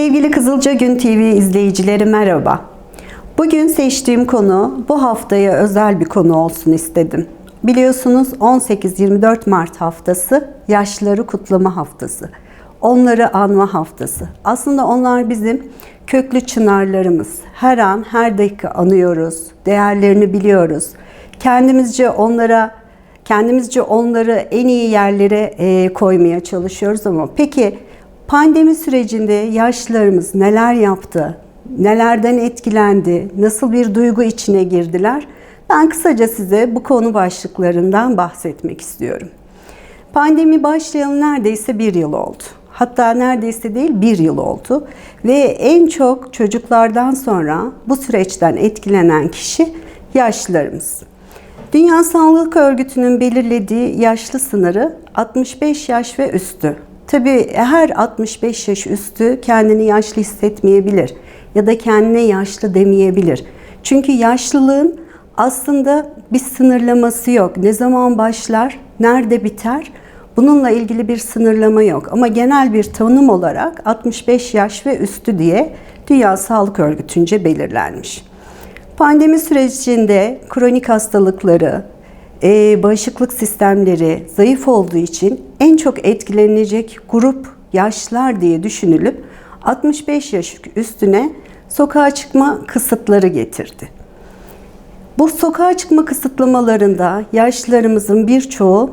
Sevgili Kızılca Gün TV izleyicileri merhaba. Bugün seçtiğim konu bu haftaya özel bir konu olsun istedim. Biliyorsunuz 18-24 Mart haftası yaşlıları kutlama haftası. Onları anma haftası. Aslında onlar bizim köklü çınarlarımız. Her an, her dakika anıyoruz, değerlerini biliyoruz. Kendimizce onlara kendimizce onları en iyi yerlere e, koymaya çalışıyoruz ama peki pandemi sürecinde yaşlılarımız neler yaptı? Nelerden etkilendi? Nasıl bir duygu içine girdiler? Ben kısaca size bu konu başlıklarından bahsetmek istiyorum. Pandemi başlayalı neredeyse bir yıl oldu. Hatta neredeyse değil bir yıl oldu. Ve en çok çocuklardan sonra bu süreçten etkilenen kişi yaşlılarımız. Dünya Sağlık Örgütü'nün belirlediği yaşlı sınırı 65 yaş ve üstü. Tabii her 65 yaş üstü kendini yaşlı hissetmeyebilir ya da kendine yaşlı demeyebilir. Çünkü yaşlılığın aslında bir sınırlaması yok. Ne zaman başlar, nerede biter? Bununla ilgili bir sınırlama yok ama genel bir tanım olarak 65 yaş ve üstü diye Dünya Sağlık Örgütü'nce belirlenmiş. Pandemi sürecinde kronik hastalıkları, e, bağışıklık sistemleri zayıf olduğu için en çok etkilenecek grup yaşlılar diye düşünülüp 65 yaş üstüne sokağa çıkma kısıtları getirdi. Bu sokağa çıkma kısıtlamalarında yaşlılarımızın birçoğu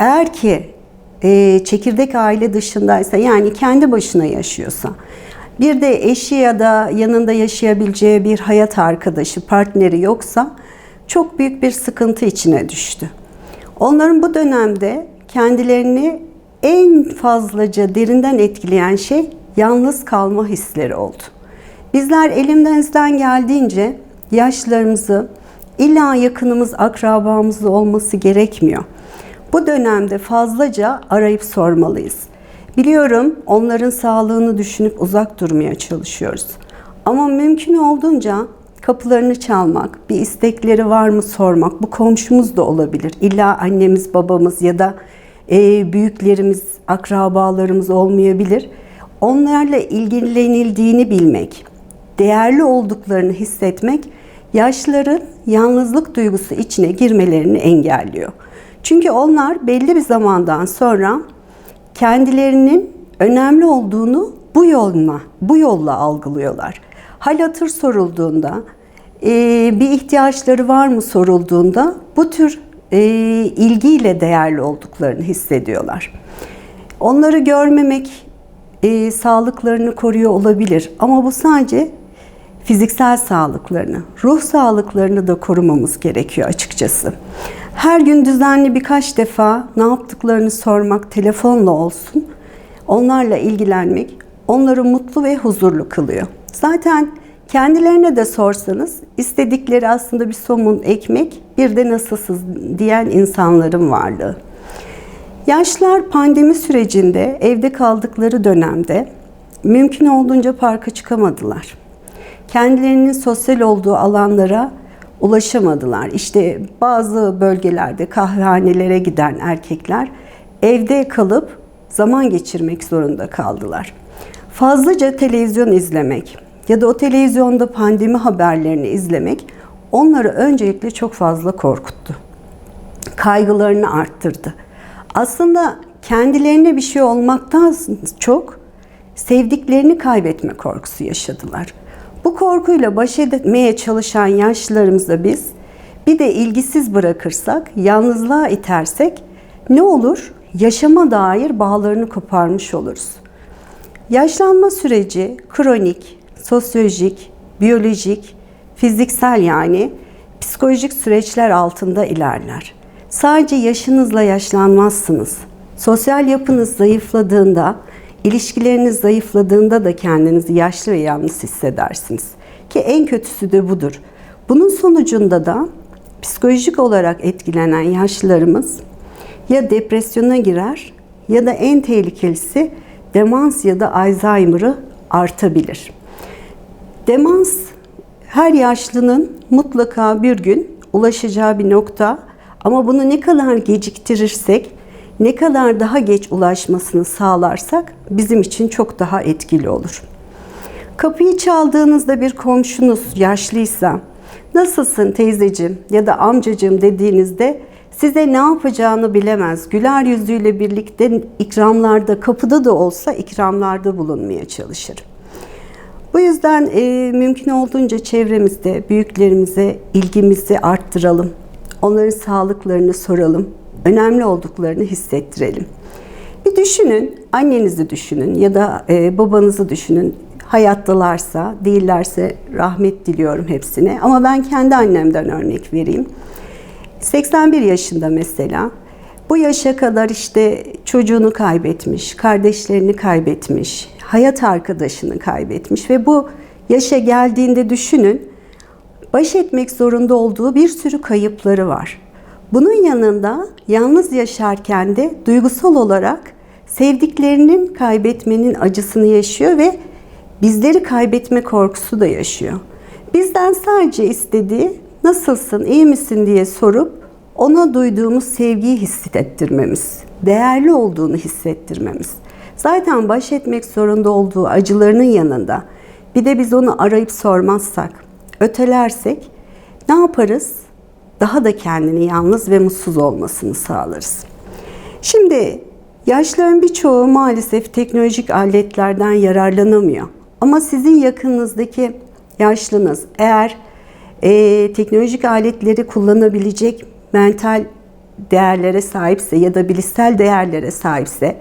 eğer ki e, çekirdek aile dışındaysa yani kendi başına yaşıyorsa bir de eşi ya da yanında yaşayabileceği bir hayat arkadaşı, partneri yoksa çok büyük bir sıkıntı içine düştü. Onların bu dönemde kendilerini en fazlaca derinden etkileyen şey yalnız kalma hisleri oldu. Bizler elimizden geldiğince yaşlarımızı illa yakınımız, akrabamız olması gerekmiyor. Bu dönemde fazlaca arayıp sormalıyız. Biliyorum onların sağlığını düşünüp uzak durmaya çalışıyoruz. Ama mümkün olduğunca kapılarını çalmak, bir istekleri var mı sormak. Bu komşumuz da olabilir. İlla annemiz, babamız ya da e, büyüklerimiz, akrabalarımız olmayabilir. Onlarla ilgilenildiğini bilmek, değerli olduklarını hissetmek yaşlıların yalnızlık duygusu içine girmelerini engelliyor. Çünkü onlar belli bir zamandan sonra kendilerinin önemli olduğunu bu yolla, bu yolla algılıyorlar. Hal hatır sorulduğunda, bir ihtiyaçları var mı sorulduğunda bu tür e, ilgiyle değerli olduklarını hissediyorlar. Onları görmemek e, sağlıklarını koruyor olabilir ama bu sadece fiziksel sağlıklarını, ruh sağlıklarını da korumamız gerekiyor açıkçası. Her gün düzenli birkaç defa ne yaptıklarını sormak telefonla olsun, onlarla ilgilenmek onları mutlu ve huzurlu kılıyor. Zaten kendilerine de sorsanız istedikleri aslında bir somun ekmek, bir de nasılsız diyen insanların varlığı. Yaşlar pandemi sürecinde evde kaldıkları dönemde mümkün olduğunca parka çıkamadılar. Kendilerinin sosyal olduğu alanlara ulaşamadılar. İşte bazı bölgelerde kahvehanelere giden erkekler evde kalıp zaman geçirmek zorunda kaldılar. Fazlaca televizyon izlemek ya da o televizyonda pandemi haberlerini izlemek onları öncelikle çok fazla korkuttu. Kaygılarını arttırdı. Aslında kendilerine bir şey olmaktan çok sevdiklerini kaybetme korkusu yaşadılar. Bu korkuyla baş etmeye çalışan yaşlılarımıza biz bir de ilgisiz bırakırsak, yalnızlığa itersek ne olur? Yaşama dair bağlarını koparmış oluruz. Yaşlanma süreci kronik, sosyolojik, biyolojik, fiziksel yani psikolojik süreçler altında ilerler. Sadece yaşınızla yaşlanmazsınız. Sosyal yapınız zayıfladığında, ilişkileriniz zayıfladığında da kendinizi yaşlı ve yalnız hissedersiniz. Ki en kötüsü de budur. Bunun sonucunda da psikolojik olarak etkilenen yaşlılarımız ya depresyona girer ya da en tehlikelisi demans ya da Alzheimer'ı artabilir. Demans her yaşlının mutlaka bir gün ulaşacağı bir nokta ama bunu ne kadar geciktirirsek, ne kadar daha geç ulaşmasını sağlarsak bizim için çok daha etkili olur. Kapıyı çaldığınızda bir komşunuz yaşlıysa, nasılsın teyzeciğim ya da amcacığım dediğinizde size ne yapacağını bilemez. Güler yüzüyle birlikte ikramlarda, kapıda da olsa ikramlarda bulunmaya çalışır. Bu yüzden e, mümkün olduğunca çevremizde büyüklerimize ilgimizi arttıralım. Onların sağlıklarını soralım. Önemli olduklarını hissettirelim. Bir düşünün, annenizi düşünün ya da e, babanızı düşünün. Hayattalarsa, değillerse rahmet diliyorum hepsine. Ama ben kendi annemden örnek vereyim. 81 yaşında mesela. Bu yaşa kadar işte çocuğunu kaybetmiş, kardeşlerini kaybetmiş, hayat arkadaşını kaybetmiş ve bu yaşa geldiğinde düşünün baş etmek zorunda olduğu bir sürü kayıpları var. Bunun yanında yalnız yaşarken de duygusal olarak sevdiklerinin kaybetmenin acısını yaşıyor ve bizleri kaybetme korkusu da yaşıyor. Bizden sadece istediği nasılsın, iyi misin diye sorup ona duyduğumuz sevgiyi hissettirmemiz, değerli olduğunu hissettirmemiz. Zaten baş etmek zorunda olduğu acılarının yanında bir de biz onu arayıp sormazsak, ötelersek ne yaparız? Daha da kendini yalnız ve mutsuz olmasını sağlarız. Şimdi yaşlıların birçoğu maalesef teknolojik aletlerden yararlanamıyor. Ama sizin yakınınızdaki yaşlınız eğer e, teknolojik aletleri kullanabilecek mental değerlere sahipse ya da bilişsel değerlere sahipse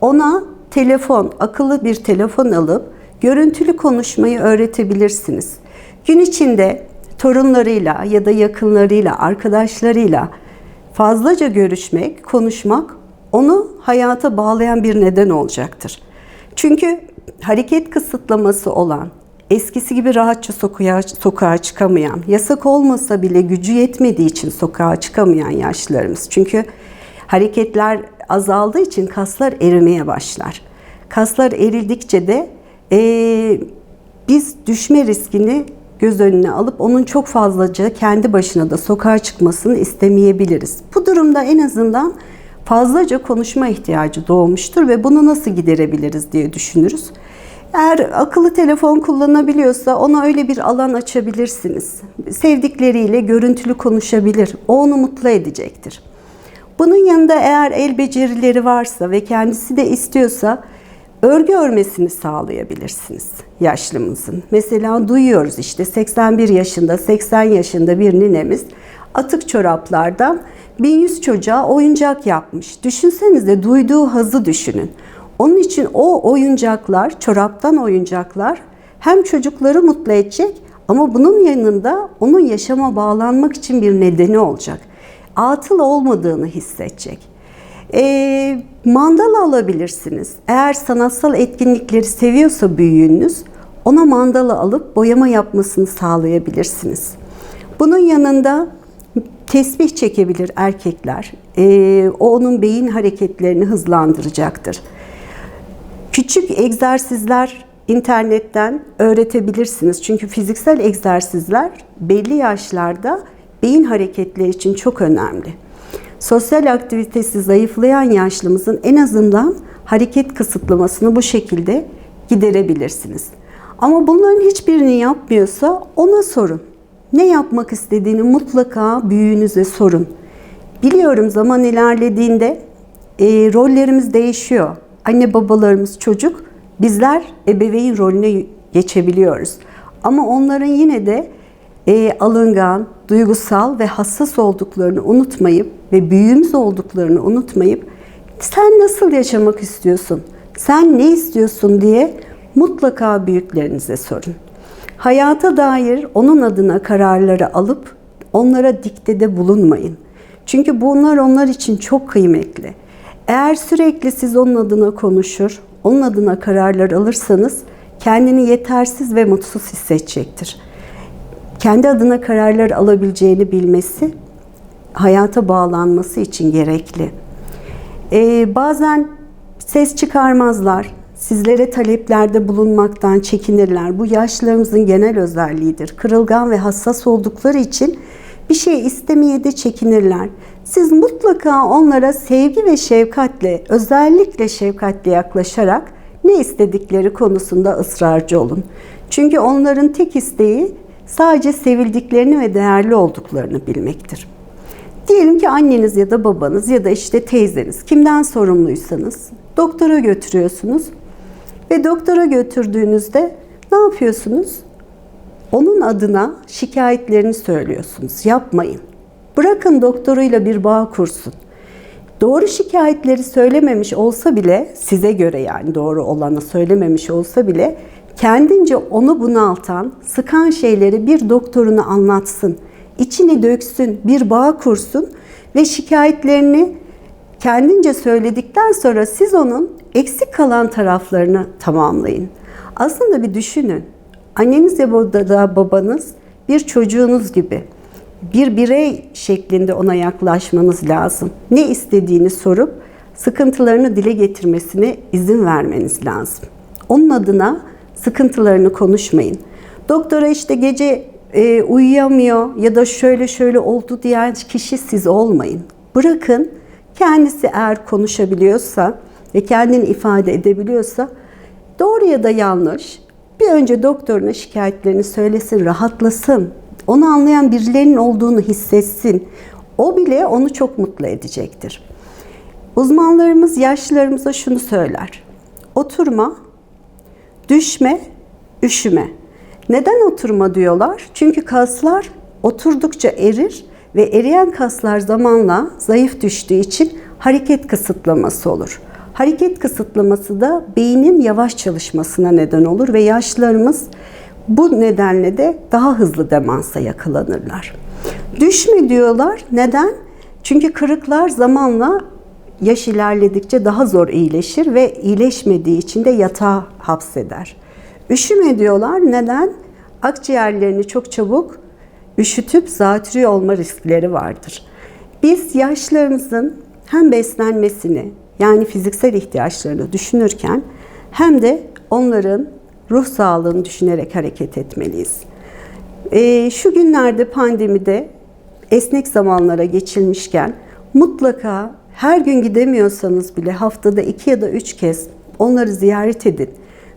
ona telefon, akıllı bir telefon alıp görüntülü konuşmayı öğretebilirsiniz. Gün içinde torunlarıyla ya da yakınlarıyla, arkadaşlarıyla fazlaca görüşmek, konuşmak onu hayata bağlayan bir neden olacaktır. Çünkü hareket kısıtlaması olan, eskisi gibi rahatça sokağa, sokağa çıkamayan, yasak olmasa bile gücü yetmediği için sokağa çıkamayan yaşlılarımız. Çünkü hareketler azaldığı için kaslar erimeye başlar. Kaslar erildikçe de e, biz düşme riskini göz önüne alıp onun çok fazlaca kendi başına da sokağa çıkmasını istemeyebiliriz. Bu durumda en azından fazlaca konuşma ihtiyacı doğmuştur ve bunu nasıl giderebiliriz diye düşünürüz. Eğer akıllı telefon kullanabiliyorsa ona öyle bir alan açabilirsiniz. Sevdikleriyle görüntülü konuşabilir. O onu mutlu edecektir. Bunun yanında eğer el becerileri varsa ve kendisi de istiyorsa örgü örmesini sağlayabilirsiniz yaşlımızın. Mesela duyuyoruz işte 81 yaşında, 80 yaşında bir ninemiz atık çoraplardan 1100 çocuğa oyuncak yapmış. Düşünsenize duyduğu hazı düşünün. Onun için o oyuncaklar, çoraptan oyuncaklar hem çocukları mutlu edecek ama bunun yanında onun yaşama bağlanmak için bir nedeni olacak. Atıl olmadığını hissedecek. E, mandala alabilirsiniz. Eğer sanatsal etkinlikleri seviyorsa büyüğünüz, ona mandala alıp boyama yapmasını sağlayabilirsiniz. Bunun yanında tesbih çekebilir erkekler. E, o onun beyin hareketlerini hızlandıracaktır. Küçük egzersizler internetten öğretebilirsiniz. Çünkü fiziksel egzersizler belli yaşlarda beyin hareketleri için çok önemli. Sosyal aktivitesi zayıflayan yaşlımızın en azından hareket kısıtlamasını bu şekilde giderebilirsiniz. Ama bunların hiçbirini yapmıyorsa ona sorun. Ne yapmak istediğini mutlaka büyüğünüze sorun. Biliyorum zaman ilerlediğinde e, rollerimiz değişiyor. Anne babalarımız çocuk, bizler ebeveyn rolüne geçebiliyoruz. Ama onların yine de e, alıngan, duygusal ve hassas olduklarını unutmayıp ve büyüğümüz olduklarını unutmayıp sen nasıl yaşamak istiyorsun? Sen ne istiyorsun diye mutlaka büyüklerinize sorun. Hayata dair onun adına kararları alıp onlara diktede bulunmayın. Çünkü bunlar onlar için çok kıymetli. Eğer sürekli siz onun adına konuşur, onun adına kararlar alırsanız kendini yetersiz ve mutsuz hissedecektir. Kendi adına kararlar alabileceğini bilmesi hayata bağlanması için gerekli. Ee, bazen ses çıkarmazlar, sizlere taleplerde bulunmaktan çekinirler. Bu yaşlarımızın genel özelliğidir. Kırılgan ve hassas oldukları için bir şey istemeye de çekinirler. Siz mutlaka onlara sevgi ve şefkatle, özellikle şefkatle yaklaşarak ne istedikleri konusunda ısrarcı olun. Çünkü onların tek isteği sadece sevildiklerini ve değerli olduklarını bilmektir. Diyelim ki anneniz ya da babanız ya da işte teyzeniz kimden sorumluysanız doktora götürüyorsunuz ve doktora götürdüğünüzde ne yapıyorsunuz? Onun adına şikayetlerini söylüyorsunuz. Yapmayın. Bırakın doktoruyla bir bağ kursun. Doğru şikayetleri söylememiş olsa bile size göre yani doğru olanı söylememiş olsa bile kendince onu bunaltan, sıkan şeyleri bir doktoruna anlatsın. içini döksün, bir bağ kursun ve şikayetlerini kendince söyledikten sonra siz onun eksik kalan taraflarını tamamlayın. Aslında bir düşünün. Anneniz ya da babanız bir çocuğunuz gibi bir birey şeklinde ona yaklaşmanız lazım. Ne istediğini sorup sıkıntılarını dile getirmesine izin vermeniz lazım. Onun adına sıkıntılarını konuşmayın. Doktora işte gece e, uyuyamıyor ya da şöyle şöyle oldu diyen kişi siz olmayın. Bırakın kendisi eğer konuşabiliyorsa ve kendini ifade edebiliyorsa doğru ya da yanlış bir önce doktoruna şikayetlerini söylesin, rahatlasın. Onu anlayan birilerinin olduğunu hissetsin. O bile onu çok mutlu edecektir. Uzmanlarımız yaşlılarımıza şunu söyler. Oturma, düşme, üşüme. Neden oturma diyorlar? Çünkü kaslar oturdukça erir ve eriyen kaslar zamanla zayıf düştüğü için hareket kısıtlaması olur. Hareket kısıtlaması da beynin yavaş çalışmasına neden olur ve yaşlılarımız bu nedenle de daha hızlı demansa yakalanırlar. Düşme diyorlar. Neden? Çünkü kırıklar zamanla yaş ilerledikçe daha zor iyileşir ve iyileşmediği için de yatağa hapseder. Üşüme diyorlar. Neden? Akciğerlerini çok çabuk üşütüp zatürre olma riskleri vardır. Biz yaşlarımızın hem beslenmesini yani fiziksel ihtiyaçlarını düşünürken hem de onların ruh sağlığını düşünerek hareket etmeliyiz. E, şu günlerde pandemide esnek zamanlara geçilmişken mutlaka her gün gidemiyorsanız bile haftada iki ya da üç kez onları ziyaret edin.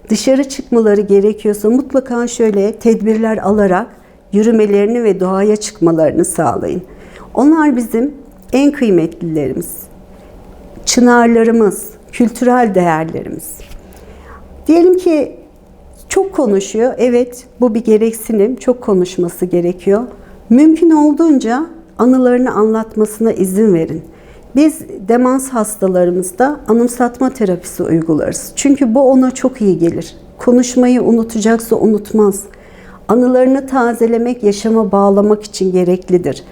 Dışarı çıkmaları gerekiyorsa mutlaka şöyle tedbirler alarak yürümelerini ve doğaya çıkmalarını sağlayın. Onlar bizim en kıymetlilerimiz, çınarlarımız, kültürel değerlerimiz. Diyelim ki çok konuşuyor. Evet bu bir gereksinim. Çok konuşması gerekiyor. Mümkün olduğunca anılarını anlatmasına izin verin. Biz demans hastalarımızda anımsatma terapisi uygularız. Çünkü bu ona çok iyi gelir. Konuşmayı unutacaksa unutmaz. Anılarını tazelemek, yaşama bağlamak için gereklidir.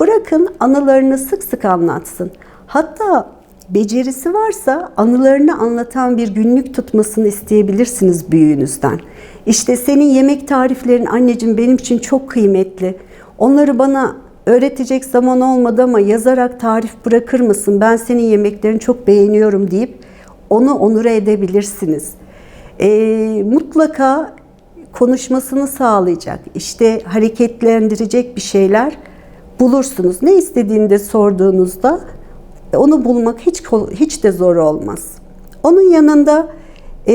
Bırakın anılarını sık sık anlatsın. Hatta becerisi varsa anılarını anlatan bir günlük tutmasını isteyebilirsiniz büyüğünüzden. İşte senin yemek tariflerin anneciğim benim için çok kıymetli. Onları bana öğretecek zaman olmadı ama yazarak tarif bırakır mısın? Ben senin yemeklerini çok beğeniyorum deyip onu onura edebilirsiniz. E, mutlaka konuşmasını sağlayacak, işte hareketlendirecek bir şeyler bulursunuz. Ne istediğini de sorduğunuzda onu bulmak hiç hiç de zor olmaz. Onun yanında e,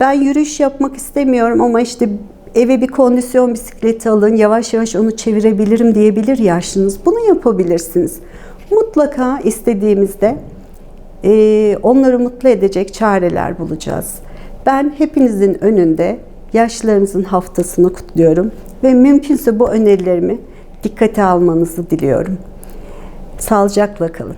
ben yürüyüş yapmak istemiyorum ama işte eve bir kondisyon bisikleti alın, yavaş yavaş onu çevirebilirim diyebilir yaşınız. Bunu yapabilirsiniz. Mutlaka istediğimizde e, onları mutlu edecek çareler bulacağız. Ben hepinizin önünde yaşlarınızın haftasını kutluyorum ve mümkünse bu önerilerimi dikkate almanızı diliyorum. Sağlıcakla kalın.